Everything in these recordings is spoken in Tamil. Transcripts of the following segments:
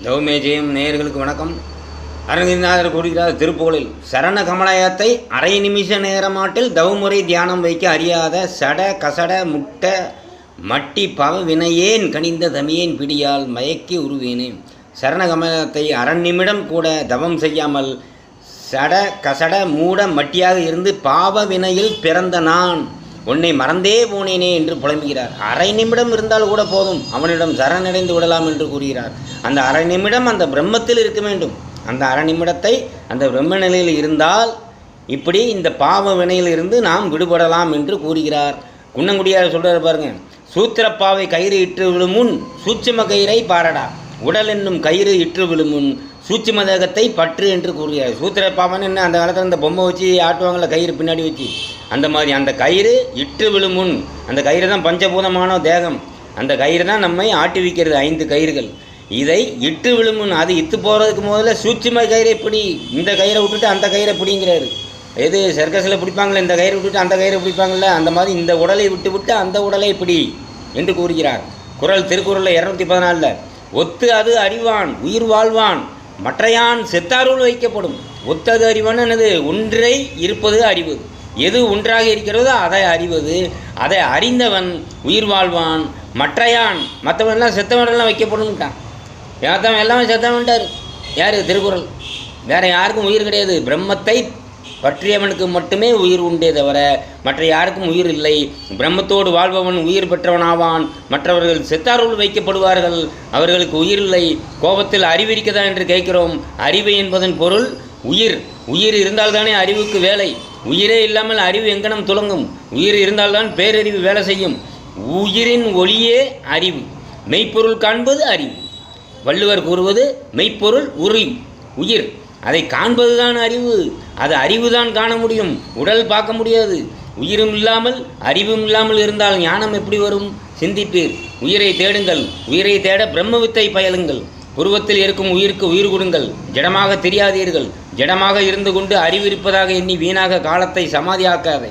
தௌமே ஜெயம் நேயர்களுக்கு வணக்கம். அரங்கநாதர் கூறுகிறார் திருப்புகளில் சரண கமலயத்தை அரை நிமிஷ நேரமாட்டில் தவமுறை தியானம் வைக்க அறியாத சட கசட முட்ட மட்டி பவ வினையேன் கனிந்த தமியேன் பிடியால் மயக்கி உருவேனேன் சரணகமலத்தை அரை நிமிடம் கூட தவம் செய்யாமல் சட கசட மூட மட்டியாக இருந்து பாவ வினையில் பிறந்த நான் உன்னை மறந்தே போனேனே என்று புலம்புகிறார். அரை நிமிடம் இருந்தால் கூட போதும். அவனிடம் சரணடைந்து விடலாம் என்று கூறுகிறார். அந்த அரை நிமிடம் அந்த பிரம்மத்தில் இருக்க வேண்டும். அந்த அரை நிமிடத்தை அந்த பிரம்ம நிலையில் இருந்தால் இப்படி இந்த பாவ வினையில் இருந்து நாம் விடுபடலாம் என்று கூறுகிறார். குன்னங்குடியார் சொல்கிறார் பாருங்க சூத்திரப்பாவை கயிறு இட்டு விழும் முன் சூட்சும கயிறை பாரடா. உடல் என்னும் கயிறு இற்று விழும் முன் சூட்சும தேகத்தை பற்று என்று கூறுகிறார். சூத்திரப்பாவன் என்ன அந்த காலத்தில் இந்த பொம்மை வச்சு ஆட்டுவாங்கள கயிறு பின்னாடி வச்சு? அந்த மாதிரி அந்த கயிறு இட்டு விழுமுன் அந்த கயிறு தான் பஞ்சபூதமான தேகம். அந்த கயிறு தான் நம்மை ஆட்டுவிக்கிறது ஐந்து கயிறுகள். இதை இட்டு விழுமுன் அது இத்து போகிறதுக்கு முதல்ல சூட்சும கயிறை பிடி. இந்த கயிறை விட்டுட்டு அந்த கயிறை பிடிங்கிறாரு. எது சர்க்கஸில் பிடிப்பாங்களே இந்த கயிறு விட்டுட்டு அந்த கயிறை பிடிப்பாங்கள்ல அந்த மாதிரி இந்த உடலை விட்டு விட்டு அந்த உடலை பிடி என்று கூறுகிறார். குரல் திருக்குறளில் இரநூத்தி பதினாலில் ஒத்து அது அறிவான் உயிர் வாழ்வான் மற்றையான் செத்தாருள் வைக்கப்படும். ஒத்தது அறிவான் என்னது? ஒன்றை இருப்பது அறிவு. எது ஒன்றாக இருக்கிறதோ அதை அறிவது. அதை அறிந்தவன் உயிர் வாழ்வான். மற்றையான் மற்றவன்லாம் செத்தவனெல்லாம் வைக்கப்படும்ட்டான் ஏத்தவன் எல்லாமே செத்தவன்ட்டார் யார்? திருக்குறள். வேறு யாருக்கும் உயிர் கிடையாது. பிரம்மத்தை பற்றியவனுக்கு மட்டுமே உயிர் உண்டே தவிர மற்ற யாருக்கும் உயிர் இல்லை. பிரம்மத்தோடு வாழ்பவன் உயிர் பெற்றவனாவான். மற்றவர்கள் செத்தாருள் வைக்கப்படுவார்கள். அவர்களுக்கு உயிர் இல்லை. கோபத்தில் அறிவிருக்கதா என்று கேட்கிறோம். அறிவு என்பதன் பொருள் உயிர். உயிர் இருந்தால்தானே அறிவுக்கு வேலை. உயிரே இல்லாமல் அறிவு எங்கனம் துலங்கும்? உயிர் இருந்தால்தான் பேரறிவு வேலை செய்யும். உயிரின் ஒளியே அறிவு. மெய்ப்பொருள் காண்பது அறிவு. வள்ளுவர் கூறுவது மெய்ப்பொருள் உரி உயிர். அதை காண்பதுதான் அறிவு. அது அறிவுதான் காண முடியும். உடல் பார்க்க முடியாது. உயிரும் இல்லாமல் அறிவும் இல்லாமல் இருந்தால் ஞானம் எப்படி வரும்? சிந்திப்பீர். உயிரை தேடுங்கள். உயிரை தேட பிரம்ம வித்தை பயலுங்கள். உருவத்தில் இருக்கும் உயிருக்கு உயிர் கொடுங்கள். ஜடமாக தெரியாதீர்கள். ஜடமாக இருந்து கொண்டு அறிவிருப்பதாக எண்ணி வீணாக காலத்தை சமாதியாக்காதே.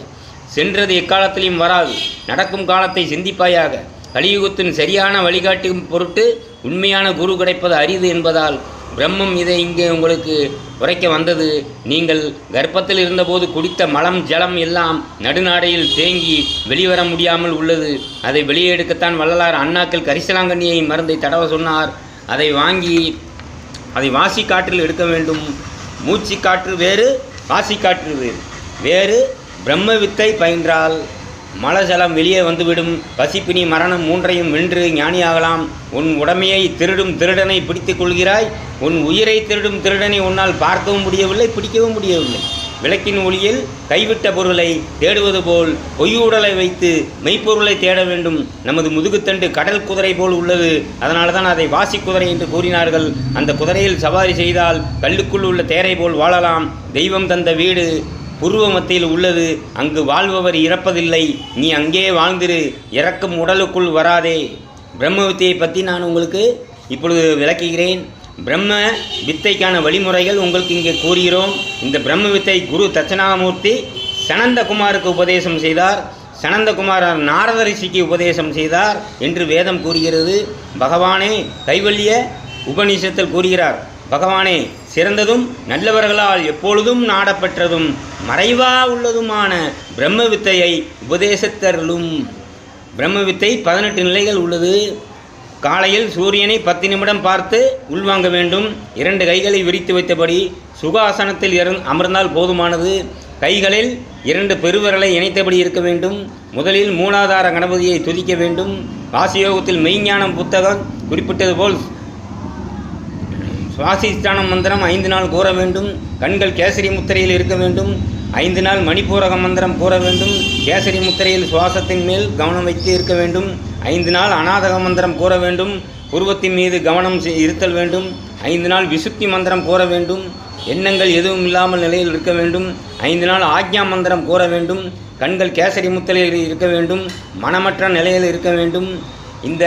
சென்றது எக்காலத்திலையும் வராது. நடக்கும் காலத்தை சிந்திப்பாயாக. கலியுகத்தின் சரியான வழிகாட்டும் பொருட்டு உண்மையான குரு கிடைப்பது அரிது என்பதால் பிரம்மம் இதை இங்கே உங்களுக்கு உரைக்க வந்தது. நீங்கள் கர்ப்பத்தில் இருந்தபோது குடித்த மலம் ஜலம் எல்லாம் நடுநாடையில் தேங்கி வெளிவர முடியாமல் உள்ளது. அதை வெளியே எடுக்கத்தான் வள்ளலார் அண்ணாக்கள் கரிசலாங்கண்ணியை மருந்தை தடவ சொன்னார். அதை வாங்கி அதை வாசி காற்றில் எடுக்க வேண்டும். மூச்சு காற்று வேறு வாசி காற்று வேறு. வேறு பிரம்ம வித்தை பயின்றால் மலஜலம் வெளியே வந்துவிடும். பசிப்பினி மரணம் மூன்றையும் வென்று ஞானியாகலாம். உன் உடமையை திருடும் திருடனை பிடித்துக் கொள்கிறாய். உன் உயிரை திருடும் திருடனை உன்னால் பார்க்கவும் முடியவில்லை பிடிக்கவும் முடியவில்லை. விளக்கின் ஒளியில் கைவிட்ட பொருளை தேடுவது போல் பொய்யூடலை வைத்து மெய்ப்பொருளை தேட வேண்டும். நமது முதுகுத்தண்டு கடல் குதிரை போல் உள்ளது. அதனால தான் அதை வாசி குதிரை என்று கூறினார்கள். அந்த குதிரையில் சவாரி செய்தால் கல்லுக்குள் உள்ள தேரை போல் வாழலாம். தெய்வம் தந்த வீடு புருவ மத்தியில் உள்ளது. அங்கு வாழ்பவர் இறப்பதில்லை. நீ அங்கே வாழ்ந்திரு. இறக்கும் உடலுக்குள் வராதே. பிரம்ம பற்றி நான் உங்களுக்கு இப்பொழுது விளக்குகிறேன். பிரம்ம வித்தைக்கான வழிமுறைகள் உங்களுக்கு இங்கே கூறுகிறோம். இந்த பிரம்ம வித்தை குரு தட்சணாமூர்த்தி சனந்தகுமாருக்கு உபதேசம் செய்தார். சனந்தகுமாரர் நாரத ரிஷிக்கு உபதேசம் செய்தார் என்று வேதம் கூறுகிறது. பகவானே கைவல்லிய உபநிஷத்தில் கூறுகிறார். பகவானே சிறந்ததும் நல்லவர்களால் எப்பொழுதும் நாடப்பெற்றதும் மறைவா உள்ளதுமான பிரம்ம வித்தையை உபதேசத்தருளும். பிரம்ம வித்தை பதினெட்டு நிலைகள் உள்ளது. காலையில் சூரியனை பத்து நிமிடம் பார்த்து உள்வாங்க வேண்டும். இரண்டு கைகளை விரித்து வைத்தபடி சுகாசனத்தில் இரு அமர்ந்தால் போதுமானது. கைகளில் இரண்டு பெருவிரலை இணைத்தபடி இருக்க வேண்டும். முதலில் மூலாதார கணபதியை துதிக்க வேண்டும். வாசியோகத்தில் மெய்ஞானம் புத்தகம் குறிப்பிட்டது போல் சுவாசிஸ்தானம் மந்திரம் ஐந்து நாள் கூற வேண்டும். கண்கள் கேசரி முத்திரையில் இருக்க வேண்டும். ஐந்து நாள் மணிப்பூரக மந்திரம் கூற வேண்டும். கேசரி முத்திரையில் சுவாசத்தின் மேல் கவனம் வைத்து இருக்க வேண்டும். ஐந்து நாள் அநாதக மந்திரம் கூற வேண்டும். உருவத்தின் மீது கவனம் இருத்தல் வேண்டும். ஐந்து நாள் விசுத்தி மந்திரம் கூற வேண்டும். எண்ணங்கள் எதுவும் இல்லாமல் நிலையில் இருக்க வேண்டும். ஐந்து நாள் ஆக்ஞா மந்திரம் கூற வேண்டும். கண்கள் கேசரி முத்திரையில் இருக்க வேண்டும். மனமற்ற நிலையில் இருக்க வேண்டும். இந்த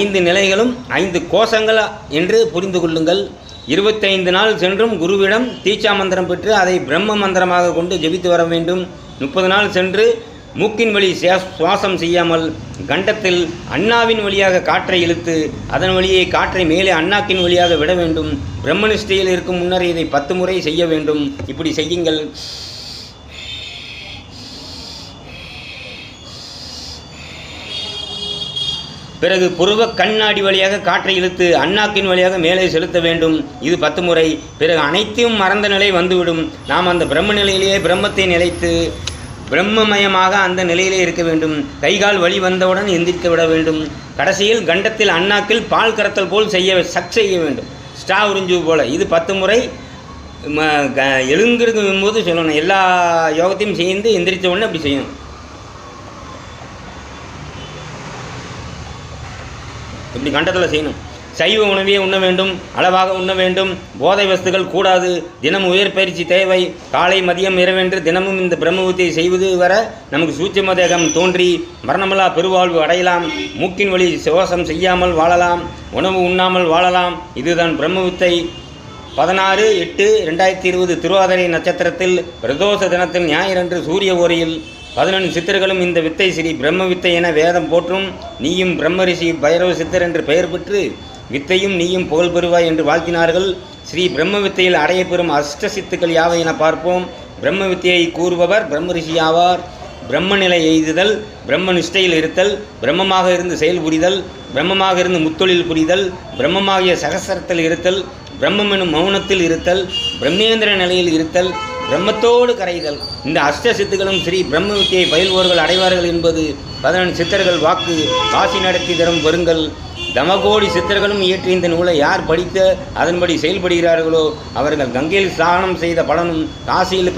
ஐந்து நிலைகளும் ஐந்து கோஷங்கள் என்று புரிந்து கொள்ளுங்கள். இருபத்தைந்து நாள் சென்றும் குருவிடம் தீட்சா மந்திரம் பெற்று அதை பிரம்ம மந்திரமாக கொண்டு ஜெபித்து வர வேண்டும். முப்பது நாள் சென்று மூக்கின் வழி சுவா- சுவாசம் செய்யாமல் கண்டத்தில் அண்ணாவின் வழியாக காற்றை இழுத்து அதன் வழியே காற்றை மேலே அண்ணாக்கின் வழியாக விட வேண்டும். பிரம்மனிஷ்டையில் இருக்கும் முன்னர் இதை பத்து முறை செய்ய வேண்டும். இப்படி செய்யுங்கள். பிறகு புருவ கண்ணாடி வழியாக காற்றை இழுத்து அண்ணாக்கின் வழியாக மேலே செலுத்த வேண்டும். இது பத்து முறை. பிறகு அனைத்தையும் மறந்த நிலை வந்துவிடும். நாம் அந்த பிரம்ம நிலையிலேயே பிரம்மத்தை நிலைத்து பிரம்மமயமாக அந்த நிலையிலே இருக்க வேண்டும். கைகால் வழி வந்தவுடன் எந்திரித்து விட வேண்டும். கடைசியில் கண்டத்தில் அண்ணாக்கில் பால் கறத்தல் போல் செய்ய சக் செய்ய வேண்டும். ஸ்டா உறிஞ்சு போல. இது பத்து முறை. எழுங்கிறது க- எழுந்திருக்கும் போது சொல்லணும். எல்லா யோகத்தையும் சேர்ந்து எந்திரிச்ச உடனே அப்படி செய்யணும். இப்படி கண்டத்தில் செய்யணும். சைவ உணவே உண்ண வேண்டும் அளவாக உண்ண வேண்டும் போதை வஸ்துகள் கூடாது தினம் உயர்பயிற்சி தேவை காலை மதியம் இரவென்று தினமும் இந்த பிரம்மபுத்தியை செய்வது வர நமக்கு சூட்சம தேகம் தோன்றி மரணமில்லா பெருவாழ்வு அடையலாம் மூக்கின் வழி சுவாசம் செய்யாமல் வாழலாம் உணவு உண்ணாமல் வாழலாம். இதுதான் பிரம்மபுத்தை பதினாறு எட்டு ரெண்டாயிரத்தி இருபது திருவாதிரை நட்சத்திரத்தில் பிரதோஷ தினத்தில் ஞாயிறன்று சூரிய ஓரியில் பதினொன்று சித்தர்களும் இந்த வித்தை ஸ்ரீ பிரம்ம வித்தை என வேதம் போற்றும் நீயும் பிரம்ம ரிஷி பைரவ சித்தர் என்று பெயர் பெற்று வித்தையும் நீயும் புகழ் பெறுவாய் என்று வாழ்த்தினார்கள். ஸ்ரீ பிரம்ம வித்தையில் அடையப்பெறும் அஷ்ட சித்துக்கள் யாவை என பார்ப்போம். பிரம்ம வித்தையை கூறுபவர் பிரம்ம ரிஷி ஆவார். பிரம்ம நிலை எய்துதல் பிரம்ம நிஷ்டையில் இருத்தல் பிரம்மமாக இருந்து செயல் புரிதல் பிரம்மமாக இருந்து முத்தொழில் புரிதல் பிரம்மமாகிய சகசரத்தில் இருத்தல் பிரம்மம் எனும் மௌனத்தில் இருத்தல் பிரம்மேந்திர நிலையில் இருத்தல் பிரம்மத்தோடு கரைதல். இந்த அஷ்ட சித்துகளும் ஸ்ரீ பிரம்ம வித்தியை பயில்வோர்கள் அடைவார்கள் என்பது பதினெண்டு சித்தர்கள் வாக்கு காசி நடத்தி தரும் வருங்கள் தமகோடி சித்தர்களும் இயற்றிய இந்த நூலை யார் படித்த அதன்படி செயல்படுகிறார்களோ அவர்கள் கங்கையில் ஸ்நானம் செய்த பலனும் காசியில்